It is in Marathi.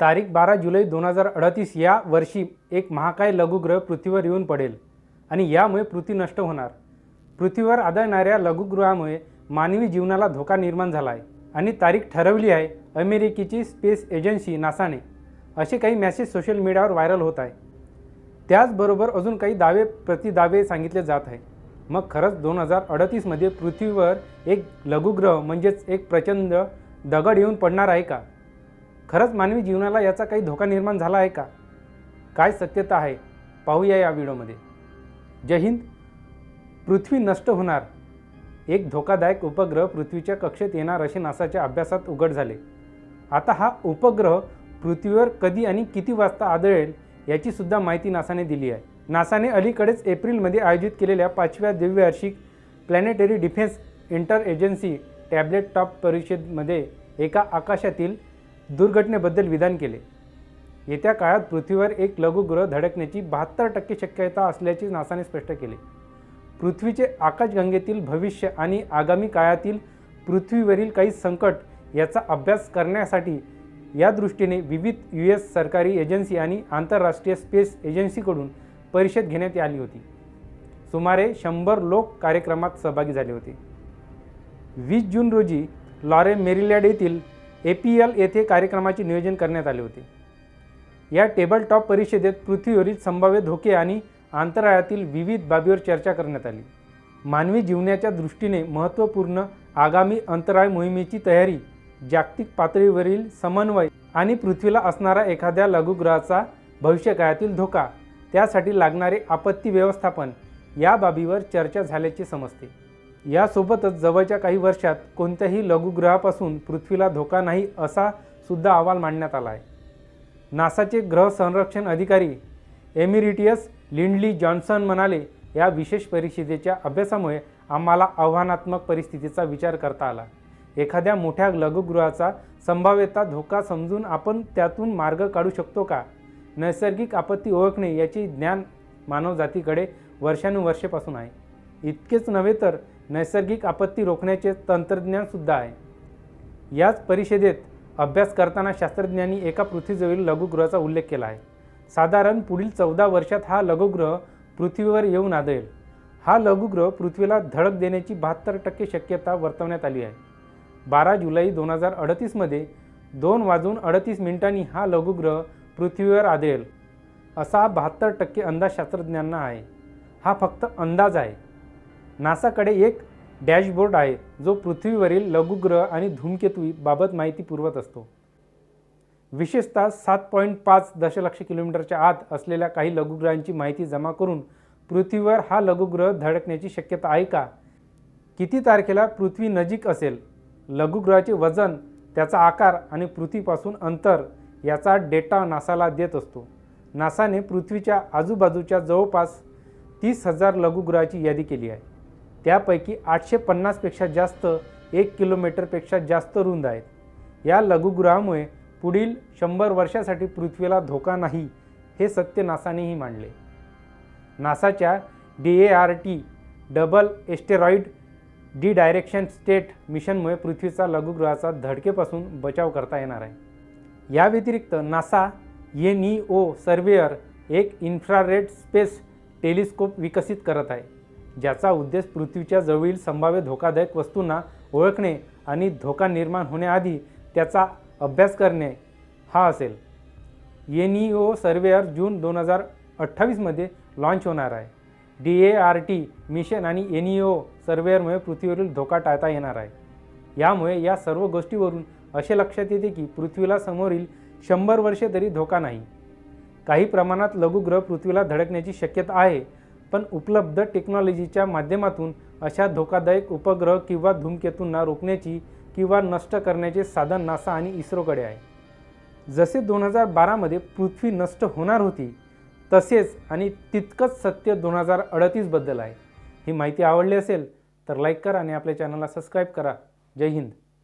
तारीख बारा जुलै दोन हजार अडतीस या वर्षी एक महाकाय लघुग्रह पृथ्वीवर येऊन पडेल आणि यामुळे पृथ्वी नष्ट होणार. पृथ्वीवर आदळणाऱ्या लघुग्रहामुळे मानवी जीवनाला धोका निर्माण झाला आहे आणि तारीख ठरवली आहे अमेरिकेची स्पेस एजन्सी नासाने. असे काही मॅसेज सोशल मीडियावर व्हायरल होत आहे. त्याचबरोबर अजून काही दावे प्रतिदावे सांगितले जात आहे. मग खरंच दोन हजार अडतीसमध्ये पृथ्वीवर एक लघुग्रह म्हणजेच एक प्रचंड दगड येऊन पडणार आहे का? खरंच मानवी जीवनाला याचा काही धोका निर्माण झाला आहे का? काय सत्यता आहे? पाहूया या व्हिडिओमध्ये. जय हिंद. पृथ्वी नष्ट होणार. एक धोकादायक उपग्रह पृथ्वीच्या कक्षेत येणार असे नासाच्या अभ्यासात उघड झाले. आता हा उपग्रह पृथ्वीवर कधी आणि किती वाजता आदळेल याची सुद्धा माहिती नासाने दिली आहे. नासाने अलीकडेच एप्रिलमध्ये आयोजित केलेल्या पाचव्या द्विवार्षिक planetary defence inter agency tabletop परिषदेमध्ये एका आकाशातील दुर्घटनेबद्दल विधान केले. येत्या काळात पृथ्वीवर एक लघुग्रह धडकण्याची बहात्तर टक्के शक्यता असल्याचे नासाने स्पष्ट केले. पृथ्वीचे आकाशगंगेतील भविष्य आणि आगामी काळातील पृथ्वीवरील काही संकट याचा अभ्यास करण्यासाठी या दृष्टीने विविध यू एस सरकारी एजन्सी आणि आंतरराष्ट्रीय स्पेस एजन्सीकडून परिषद घेण्यात आली होती. सुमारे शंभर लोक कार्यक्रमात सहभागी झाले होते. वीस जून रोजी लॉरे मेरिलॅड येथील ए पी एल येथे कार्यक्रमाचे नियोजन करण्यात आले होते. या टेबल टॉप परिषदेत पृथ्वीवरील संभाव्य धोके आणि अंतराळातील विविध बाबीवर चर्चा करण्यात आली. मानवी जीवनाच्या दृष्टीने महत्त्वपूर्ण आगामी अंतराळ मोहिमेची तयारी जागतिक पातळीवरील समन्वय आणि पृथ्वीला असणारा एखाद्या लघुग्रहाचा भविष्यकाळातील धोका त्यासाठी लागणारे आपत्ती व्यवस्थापन या बाबीवर चर्चा झाल्याचे समजते. यासोबतच जवळच्या काही वर्षात कोणत्याही लघुग्रहापासून पृथ्वीला धोका नाही असा सुद्धा अहवाल मांडण्यात आला आहे. नासाचे ग्रह संरक्षण अधिकारी एमिरिटियस लिंडली जॉन्सन म्हणाले या विशेष परिषदेच्या अभ्यासामुळे आम्हाला आव्हानात्मक परिस्थितीचा विचार करता आला. एखाद्या मोठ्या लघुगृहाचा संभाव्यता धोका समजून आपण त्यातून मार्ग काढू शकतो का? नैसर्गिक आपत्ती ओळखणे याचे ज्ञान मानवजातीकडे वर्षानुवर्षेपासून आहे. इतकेच नव्हे तर नैसर्गिक आपत्ती रोखण्याचे तंत्रज्ञानसुद्धा आहे. याच परिषदेत अभ्यास करताना शास्त्रज्ञांनी एका पृथ्वीजवळील लघुग्रहाचा उल्लेख केला आहे. साधारण पुढील चौदा वर्षात हा लघुग्रह पृथ्वीवर येऊन आदळेल. हा लघुग्रह पृथ्वीला धडक देण्याची बहात्तर टक्के शक्यता वर्तवण्यात आली आहे. बारा जुलै दोन हजार अडतीसमध्ये दोन वाजून अडतीस मिनिटांनी हा लघुग्रह पृथ्वीवर आदळेल असा बहात्तर टक्के अंदाज शास्त्रज्ञांना आहे. हा फक्त अंदाज आहे. नासाकडे एक डॅशबोर्ड आहे जो पृथ्वीवरील लघुग्रह आणि धूमकेतू बाबत माहिती पुरवत असतो. विशेषतः सात पॉईंट पाच दशलक्ष किलोमीटरच्या आत असलेल्या काही लघुग्रहांची माहिती जमा करून पृथ्वीवर हा लघुग्रह धडकण्याची शक्यता आहे का? किती तारखेला पृथ्वी नजीक असेल? लघुग्रहाचे वजन त्याचा आकार आणि पृथ्वीपासून अंतर याचा डेटा नासाला देत असतो. नासाने पृथ्वीच्या आजूबाजूच्या जवळपास तीस हजार लघुग्रहाची यादी केली आहे. त्यापैकी आठशे पन्नासपेक्षा जास्त एक किलोमीटरपेक्षा जास्त रुंद आहेत. या लघुग्रहामुळे पुढील शंभर वर्षासाठी पृथ्वीला धोका नाही हे सत्य नासानेही मांडले. नासाच्या D A R T double asteroid D direction state मिशनमुळे पृथ्वीचा लघुग्रहाचा धडकेपासून बचाव करता येणार आहे. या व्यतिरिक्त NASA N E O surveyor एक इन्फ्रारेड स्पेस टेलिस्कोप विकसित करत आहे. ज्याचा उद्देश पृथ्वीच्या जवळील संभाव्य धोकादायक वस्तूंना ओळखणे आणि धोका निर्माण होण्याआधी त्याचा अभ्यास करणे हा असेल. N E O surveyor June दोन हजार अठ्ठावीसमध्ये लॉन्च होणार आहे. D A R T mission आणि एन ई ओ सर्वेअरमुळे पृथ्वीवरील धोका टाळता येणार आहे. यामुळे या सर्व गोष्टीवरून असे लक्षात येते की पृथ्वीला समोरील शंभर वर्षे तरी धोका नाही. काही प्रमाणात लघुग्रह पृथ्वीला धडकण्याची शक्यता आहे. पण उपलब्ध टेक्नॉलॉजीच्या माध्यमातून अशा धोकादायक उपग्रह किंवा धूमकेतूंना रोखण्याची किंवा नष्ट करण्याचे साधन नासा आणि इस्रोकडे आहे. जसे दोन हजार बारामध्ये पृथ्वी नष्ट होणार होती तसेच आणि तितकंच सत्य दोन हजार अडतीसबद्दल आहे. ही माहिती आवडली असेल तर लाईक करा आणि आपल्या चॅनलला सबस्क्राईब करा. जय हिंद.